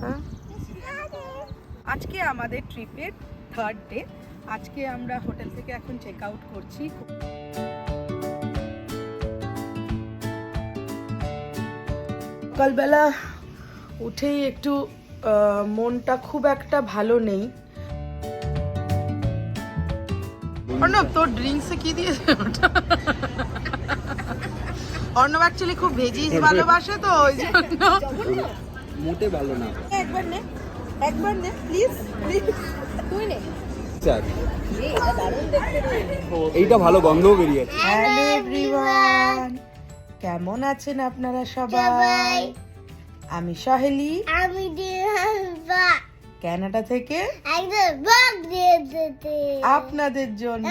হ্যাঁ? আজকে আমাদের ট্রিপের থার্ড ডে আজকে আমরা হোটেল থেকে এখন চেক আউট করছি। সকালবেলা উঠেই একটু মনটা খুব একটা ভালো নেই। অর্ণব, তোর ড্রিঙ্কসে কি দিয়েছে? ওটা অর্ণব অ্যাকচুয়ালি খুব ভেজিস ভালোবাসে তো, ওই জন্য। মোটে ভালো না। একবার নে একবার নে প্লিজ প্লিজ তুই নে। চার এইটা ভালো গন্ধও বেরিয়েছে হ্যালো এভরিওয়ান কেমন আছেন আপনারা সবাই? আমি সহেলি। আমি কানাডা থেকে একদম বাগ দিয়ে দিতে। আপনাদের জন্য।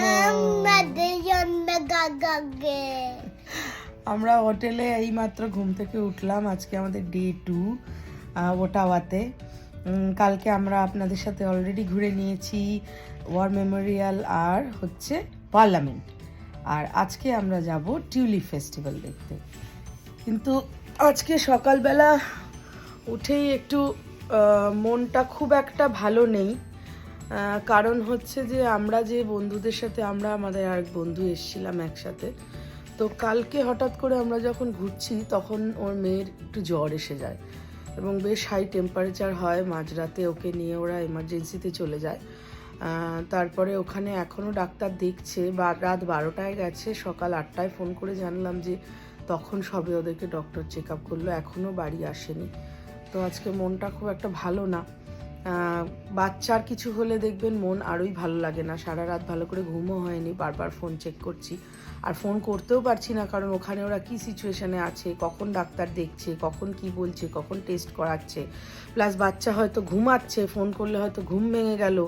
আমরা হোটেলে এইমাত্র ঘুম থেকে উঠলাম। আজকে আমাদের ডে টু ওটাওয়াতে। কালকে আমরা আপনাদের সাথে অলরেডি ঘুরে নিয়েছি ওয়ার মেমোরিয়াল আর হচ্ছে পার্লামেন্ট আর আজকে আমরা যাব টিউলিপ ফেস্টিভ্যাল দেখতে। কিন্তু আজকে সকালবেলা উঠেই একটু মনটা খুব একটা ভালো নেই। কারণ হচ্ছে যে আমরা যে বন্ধুদের সাথে, আমরা আমাদের আরেক বন্ধু এসেছিলাম একসাথে। তো কালকে হঠাৎ করে আমরা যখন ঘুরছি, তখন ওর মেয়ের একটু জ্বর এসে যায়। এবং বেশ হাই টেম্পারেচার হয়। মাঝরাতে ওকে নিয়ে ওরা এমার্জেন্সিতে চলে যায়। তারপরে ওখানে এখনও ডাক্তার দেখছে। বা, রাত বারোটায় গেছে, সকাল আটটায় ফোন করে জানলাম যে তখন সবে ওদেরকে ডক্টর চেক আপ করল এখনও বাড়ি আসেনি। তো আজকে মনটা খুব একটা ভালো না। বাচ্চার কিছু হলে দেখবেন মন আরোই ভালো লাগে না। সারা রাত ভালো করে ঘুমও হয়নি, বারবার ফোন চেক করছি। আর ফোন করতেও পারছি না কারণ ওখানে ওরা কি সিচুয়েশানে আছে, কখন ডাক্তার দেখছে, কখন কি বলছে, কখন টেস্ট করাচ্ছে। প্লাস বাচ্চা হয়তো ঘুমাচ্ছে ফোন করলে হয়তো ঘুম ভেঙে গেল।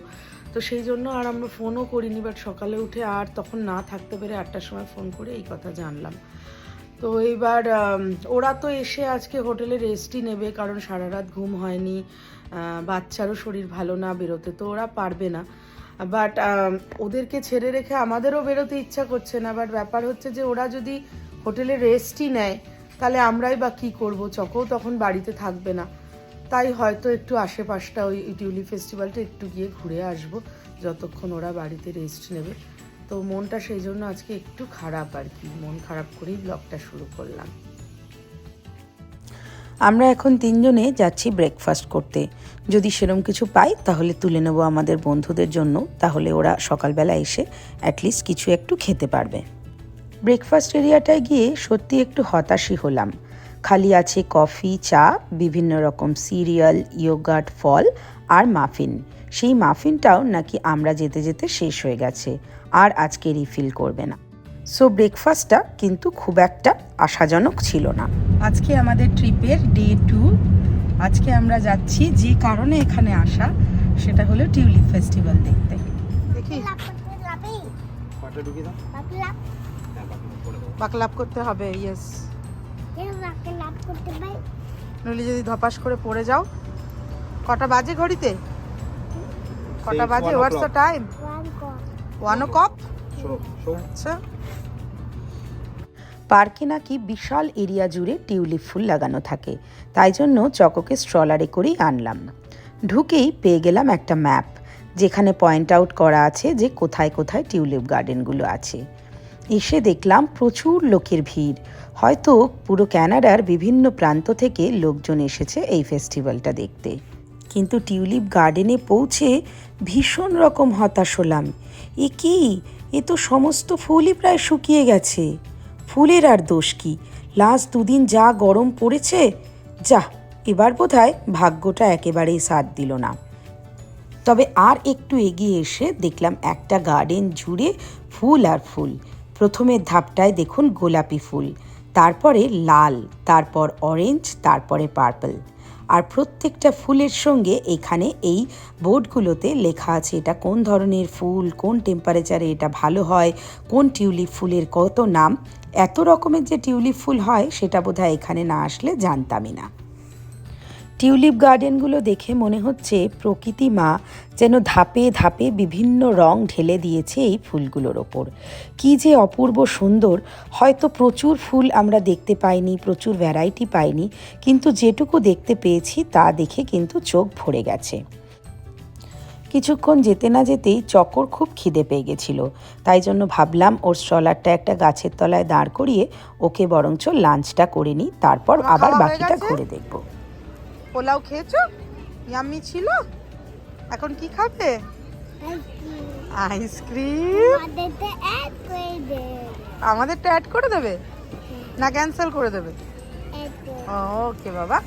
তো সেই জন্য আর আমরা ফোনও করিনি বাট সকালে উঠে আর তখন না থাকতে পেরে আটটার সময় ফোন করে এই কথা জানলাম। তো এইবার ওরা তো এসে আজকে হোটেলে রেস্টই নেবে, কারণ সারা রাত ঘুম হয়নি। বাচ্চারও শরীর ভালো না, বেরোতে তো ওরা পারবে না। বাট ওদেরকে ছেড়ে রেখে আমাদেরও বেরোতে ইচ্ছা করছে না। বাট ব্যাপার হচ্ছে যে, ওরা যদি হোটেলে রেস্টই নেয়, তাহলে আমরাই বা কী করব? চকও তখন বাড়িতে থাকবে না। তাই হয়তো একটু আশেপাশটা ওই টিউলিপ ফেস্টিভ্যালটা একটু গিয়ে ঘুরে আসব, যতক্ষণ ওরা বাড়িতে রেস্ট নেবে। তো মনটা সেই জন্য আজকে একটু খারাপ আর কি। মন খারাপ করেই ব্লগটা শুরু করলাম। আমরা এখন তিনজনে যাচ্ছি ব্রেকফাস্ট করতে। যদি সেরম কিছু পাই, তাহলে তুলে নেব আমাদের বন্ধুদের জন্য। তাহলে ওরা সকালবেলা এসে অ্যাটলিস্ট কিছু একটু খেতে পারবে। ব্রেকফাস্ট এরিয়াটায় গিয়ে সত্যি একটু হতাশই হলাম। খালি আছে কফি, চা, বিভিন্ন রকম সিরিয়াল ইয়োগার্ট ফল আর মাফিন সেই মাফিনটাও নাকি আমরা যেতে যেতে শেষ হয়ে গেছে। আর আজকে রিফিল করবে না। সো ব্রেকফাস্টটা কিন্তু খুব একটা আশাজনক ছিল না। আজকে আমাদের ট্রিপের ডে টু। আজকে আমরা যাচ্ছি যে কারণে এখানে আসা সেটা হলো টিউলিপ ফেস্টিভ্যাল দেখতে। দেখি। বাকলাপ। করতে হবে ইয়েস নইলে যদি ধপাস করে পড়ে যাও। কটা বাজে ঘড়িতে? কটা বাজে? হোয়াটস দ্য টাইম ওয়ান ও শো আচ্ছা। পার্কে নাকি বিশাল এরিয়া জুড়ে টিউলিপ ফুল লাগানো থাকে। তাই জন্য চকোকে স্ট্রলারে করেই আনলাম। ঢুকেই পেয়ে গেলাম একটা ম্যাপ, যেখানে পয়েন্ট আউট করা আছে যে কোথায় কোথায় টিউলিপ গার্ডেনগুলো আছে। এসে দেখলাম প্রচুর লোকের ভিড়। হয়তো পুরো ক্যানাডার বিভিন্ন প্রান্ত থেকে লোকজন এসেছে এই ফেস্টিভ্যালটা দেখতে। কিন্তু টিউলিপ গার্ডেনে পৌঁছে ভীষণ রকম হতাশ হলাম। এ কি? এ তো সমস্ত ফুলই প্রায় শুকিয়ে গেছে। ফুলের আর দোষ কি? লাস্ট দুদিন যা গরম পড়েছে, যা, এবার বোধহয় ভাগ্যটা একেবারেই সাথ দিল না। তবে আর একটু এগিয়ে এসে দেখলাম একটা গার্ডেন জুড়ে ফুল আর ফুল। প্রথমের ধাপটায় দেখুন গোলাপি ফুল, তারপরে লাল, তারপর অরেঞ্জ, তারপরে পার্পল। আর প্রত্যেকটা ফুলের সঙ্গে এখানে এই বোর্ডগুলোতে লেখা আছে এটা কোন ধরনের ফুল, কোন টেম্পারেচারে এটা ভালো হয়, কোন টিউলিপ ফুলের কত নাম। এত রকমের যে টিউলিপ ফুল হয়, সেটা বোধহয় এখানে না আসলে জানতামই না। টিউলিপ গার্ডেনগুলো দেখে মনে হচ্ছে প্রকৃতি মা যেন ধাপে ধাপে বিভিন্ন রং ঢেলে দিয়েছে এই ফুলগুলোর ওপর। কি যে অপূর্ব সুন্দর হয়তো প্রচুর ফুল আমরা দেখতে পাইনি প্রচুর ভ্যারাইটি পাইনি কিন্তু যেটুকু দেখতে পেয়েছি তা দেখে কিন্তু চোখ ভরে গেছে। কিছুক্ষণ যেতে না যেতেই চকর খুব খিদে পেয়ে গেছিল। তাই জন্য ভাবলাম ওর স্ট্রলারটা একটা গাছের তলায় দাঁড় করিয়ে ওকে বরঞ্চ লাঞ্চটা করে নিই তারপর আবার বাকিটা ঘুরে দেখব। পোলাও খেয়েছো? ইয়াম্মি ছিল? এখন কি খাবে? আইসক্রিম আমাদেরটা অ্যাড করে অ্যাড করে দেবে? না ক্যান্সেল করে দেবে? ওকে বাবা।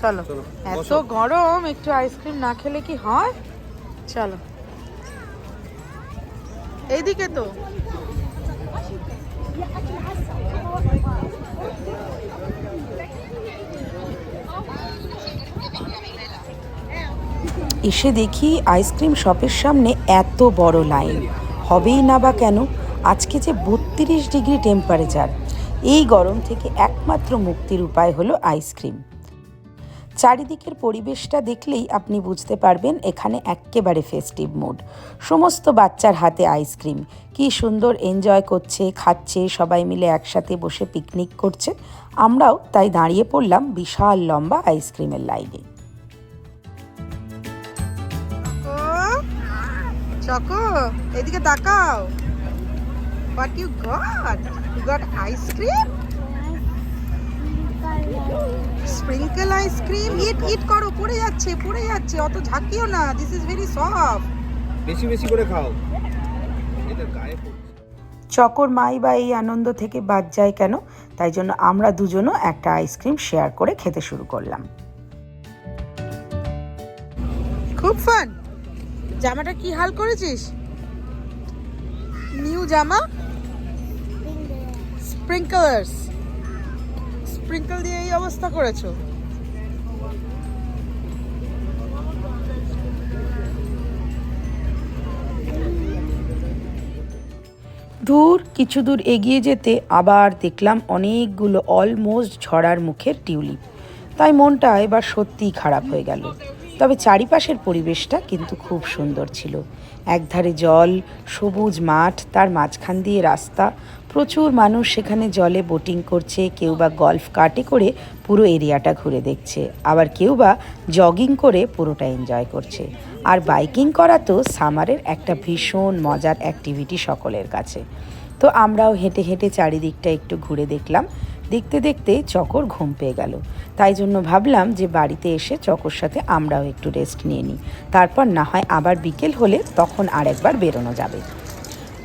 চলো। চলো, এত গরম একটু আইসক্রিম না খেলে কি হয়? চলো। এইদিকে তো। এসে দেখি আইসক্রিম শপের সামনে এত বড় লাইন। হবেই না বা কেন? আজকে যে বত্রিশ ডিগ্রি টেম্পারেচার, এই গরম থেকে একমাত্র মুক্তির উপায় হলো আইসক্রিম। চারিদিকের পরিবেশটা দেখলেই আপনি বুঝতে পারবেন এখানে এক্কেবারে ফেস্টিভ মুড সমস্ত বাচ্চার হাতে আইসক্রিম। কি সুন্দর এনজয় করছে, খাচ্ছে, সবাই মিলে একসাথে বসে পিকনিক করছে। আমরাও তাই দাঁড়িয়ে পড়লাম বিশাল লম্বা আইসক্রিমের লাইনে। চকো এদিকে তাকাও। What you got you got ice cream sprinkle ice cream eat eat করো পড়ে যাচ্ছে পড়ে যাচ্ছে অত ঝাঁকিও না দিস ইজ ভেরি সফট বেশি বেশি করে খাও। এটা গায়ে চকর মাই বা এই আনন্দ থেকে বাদ যায় কেন? তাই জন্য আমরা দুজনও একটা আইসক্রিম শেয়ার করে খেতে শুরু করলাম। খুব ফান জামাটা কি হাল করেছিস? নিউ জামা? স্প্রিঙ্কলার্স স্প্রিঙ্কল দিয়ে এই অবস্থা করেছ। দূর, কিছু দূর এগিয়ে যেতে আবার দেখলাম অনেকগুলো অলমোস্ট ঝরার মুখের টিউলিপ। তাই মনটা এবার সত্যিই খারাপ হয়ে গেল। তবে চারিপাশের পরিবেশটা কিন্তু খুব সুন্দর ছিল। একধারে জল, সবুজ মাঠ, তার মাঝখান দিয়ে রাস্তা। প্রচুর মানুষ সেখানে জলে বোটিং করছে, কেউ বা গল্ফ কাটে করে পুরো এরিয়াটা ঘুরে দেখছে। আবার কেউ বা জগিং করে পুরোটা এনজয় করছে। আর বাইকিং করা তো সামারের একটা ভীষণ মজার অ্যাক্টিভিটি সকলের কাছে। তো আমরাও হেঁটে হেঁটে চারিদিকটা একটু ঘুরে দেখলাম। দেখতে দেখতে চকর ঘুম পেয়ে গেল। তাই জন্য ভাবলাম যে বাড়িতে এসে চকর সাথে আমরাও একটু রেস্ট নিয়ে নিই। তারপর না হয় আবার বিকেল হলে তখন আর একবার বেরোনো যাবে।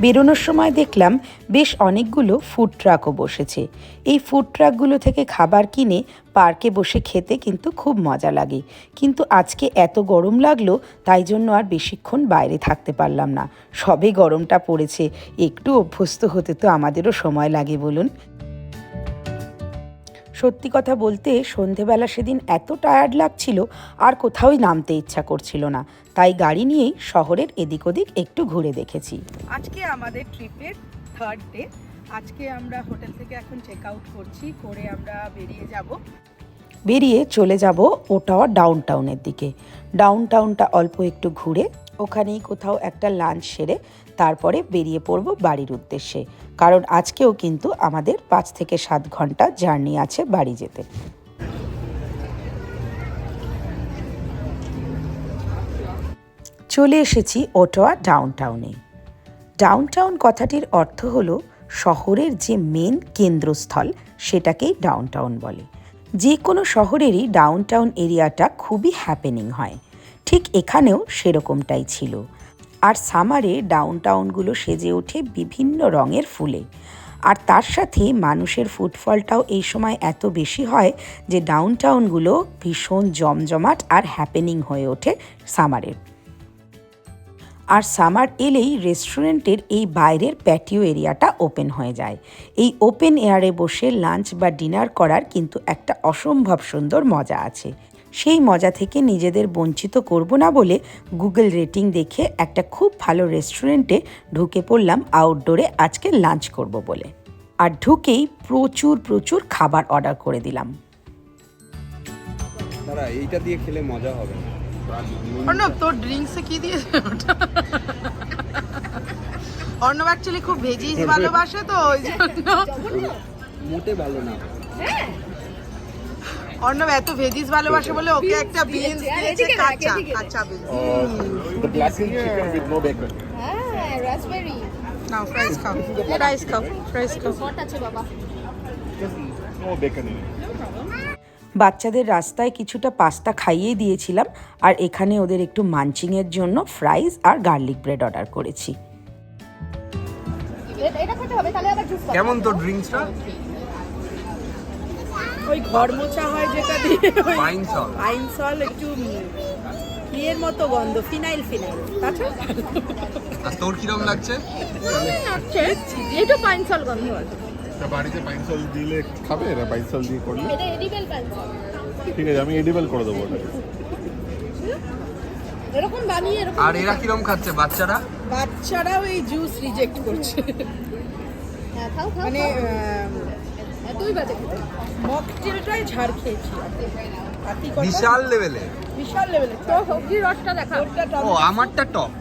বেরোনোর সময় দেখলাম বেশ অনেকগুলো ফুড ট্রাকও বসেছে। এই ফুড ট্রাকগুলো থেকে খাবার কিনে পার্কে বসে খেতে কিন্তু খুব মজা লাগে। কিন্তু আজকে এত গরম লাগল, তাই জন্য আর বেশিক্ষণ বাইরে থাকতে পারলাম না। সবে গরমটা পড়েছে, একটু অভ্যস্ত হতে তো আমাদেরও সময় লাগে বলুন। সত্যি কথা বলতে সন্ধেবেলা সেদিন এত টায়ার্ড লাগছিল আর কোথাওই নামতে ইচ্ছা করছিল না। তাই গাড়ি নিয়েই শহরের এদিক ওদিক একটু ঘুরে দেখেছি। আজকে আমাদের ট্রিপের থার্ড ডে আজকে আমরা হোটেল থেকে এখন চেক আউট করছি করে আমরা বেরিয়ে যাব। বেরিয়ে চলে যাব ওটাওয়া ডাউন টাউনের দিকে। ডাউন টাউনটা অল্প একটু ঘুরে ওখানেই কোথাও একটা লাঞ্চ সেরে তারপরে বেরিয়ে পড়ব বাড়ির উদ্দেশ্যে। কারণ আজকেও কিন্তু আমাদের পাঁচ থেকে সাত ঘণ্টা জার্নি আছে বাড়ি যেতে। চলে এসেছি ওটোয়া ডাউন টাউনে ডাউন টাউন কথাটির অর্থ হলো শহরের যে মেন কেন্দ্রস্থল সেটাকেই ডাউন টাউন বলে। যে কোনো শহরেরই ডাউন টাউন এরিয়াটা খুবই হ্যাপেনিং হয়। ঠিক এখানেও সেরকমটাই ছিল। আর সামারে ডাউন টাউনগুলো সেজে ওঠে বিভিন্ন রঙের ফুলে। আর তার সাথে মানুষের ফুটফলটাও এই সময় এত বেশি হয় যে ডাউন টাউনগুলো ভীষণ জমজমাট আর হ্যাপেনিং হয়ে ওঠে সামারের আর সামার এলেই রেস্টুরেন্টের এই বাইরের প্যাটিও এরিয়াটা ওপেন হয়ে যায়। এই ওপেন এয়ারে বসে লাঞ্চ বা ডিনার করার কিন্তু একটা অসম্ভব সুন্দর মজা আছে। সেই মজা থেকে নিজেদের বঞ্চিত করব না বলে গুগল রেটিং দেখে একটা খুব ভালো রেস্টুরেন্টে ঢুকে পড়লাম আউটডোরে আজকে লাঞ্চ করব বলে। আর ঢুকেই প্রচুর প্রচুর খাবার অর্ডার করে দিলাম। দাঁড়া এইটা দিয়ে খেলে মজা হবে না। অর্ণব তোর ড্রিঙ্কসে কি দিয়েছে? ওটা অর্ণব অ্যাকচুয়ালি খুব ভেজিস ভালোবাসে তো ওই জন্য। মোটে ভালো না। অর্ণব এত ভেজিস ভালোবাসে বলে ওকে একটা বিনস দিয়েছে কাঁচা কাঁচা বিনস with no bacon. হ্যাঁ রাসবেরি নাও ফ্রাইস খাও। ফ্রাইস খাও ফ্রাইস খাও। হট আছে বাবা। In it. বাচ্চাদের রাস্তায় কিছুটা পাস্তা খাইয়ে দিয়েছিলাম আর এখানে ওদের একটু মাঞ্চিংয়ের জন্য ফ্রাইজ আর গার্লিক ব্রেড অর্ডার করেছি। এটা খেতে হবে তাহলে আবার জুস কেমন তোর ড্রিঙ্কসটা ওই ঘর মোছা হয় যেটা দিয়ে ওই পাইন সল একটু ইয়ের মতো গন্ধ ফিনাইল ফিনাইল। তাছাড়া আর তোর কিরম লাগছে? একটু পাইন সল গন্ধ আছে। বাড়িতে পাইন সল দিলে খাবে? না পাইন সল দিয়ে করলে? এটা এডিবেল পাইন সল ঠিক আছে আমি এডিবল করে দেবো ওটা এরকম বানিয়ে এরকম আর এরা কিরম খাচ্ছে? বাচ্চারা? বাচ্চারাও এই জুস রিজেক্ট করছে। হ্যাঁ খাও খাও মানে দুই বাজে খেতে। মকটেলটাই ঝাড় খেয়েছি বিশাল লেভেলে বিশাল লেভেলে তো সবজির রসটা দেখা ও আমারটা টপ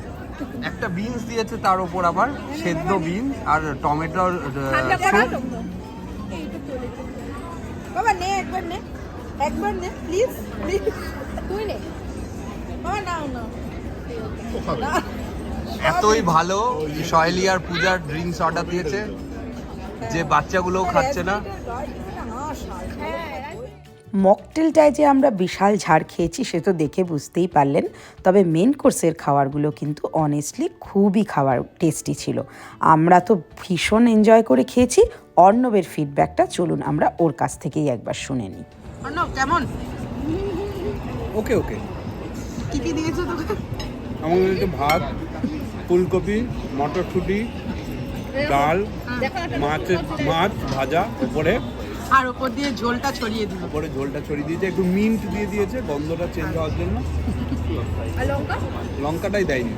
একটা বিনস দিয়েছে তার উপর আবার সেদ্ধ বিনস আর টমেটোর ঠান্ডা করা স্যুপ বাবা নে একবার নে। একবার নে প্লিজ প্লিজ তুই নে। বাবা নাও নাও। এতই ভালো শৈলী আর পূজার ড্রিঙ্কস অর্ডার দিয়েছে। যে বাচ্চাগুলোও খাচ্ছে না। মকটেলটায় যে আমরা বিশাল ঝাড় খেয়েছি সে তো দেখে বুঝতেই পারলেন। তবে মেন কোর্সের খাবারগুলো কিন্তু অনেস্টলি খুবই খাবার টেস্টি ছিল। আমরা তো ভীষণ এনজয় করে খেয়েছি। অর্ণবের ফিডব্যাকটা চলুন আমরা ওর কাছ থেকেই একবার শুনে নিই। অর্ণব কেমন? ওকে ওকে। কি কি দিয়েছ তোকে? আমাদের ভাত ফুলকপি মটরশুঁটি ডাল মাছের মাছ ভাজা উপরে। আর ওপর দিয়ে ঝোলটা ছড়িয়ে দিল উপরে ঝোলটা ছড়িয়ে দিয়েছে একটু মিন্ট দিয়ে দিয়েছে গন্ধটা চেঞ্জ হওয়ার জন্য। লঙ্কা? লঙ্কাটাই দেয়নি।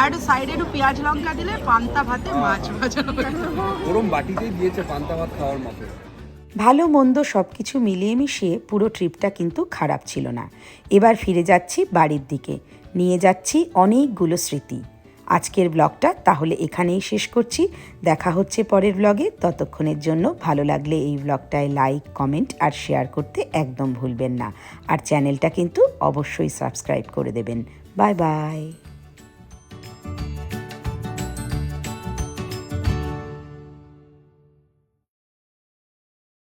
আর একটু সাইডে একটু পেঁয়াজ লঙ্কা দিলে পান্তা ভাতে মাছ ভাজা গরম বাটিতেই দিয়েছে পান্তা ভাত খাওয়ার মতো। ভালো মন্দ সব কিছু মিলিয়ে মিশিয়ে পুরো ট্রিপটা কিন্তু খারাপ ছিল না। এবার ফিরে যাচ্ছি বাড়ির দিকে। নিয়ে যাচ্ছি অনেকগুলো স্মৃতি। আজকের ব্লগটা তাহলে এখানেই শেষ করছি। দেখা হচ্ছে পরের ব্লগে। ততক্ষণের জন্য ভালো লাগলে এই ব্লগটায় লাইক, কমেন্ট আর শেয়ার করতে একদম ভুলবেন না। আর চ্যানেলটা কিন্তু অবশ্যই সাবস্ক্রাইব করে দেবেন। Bye bye.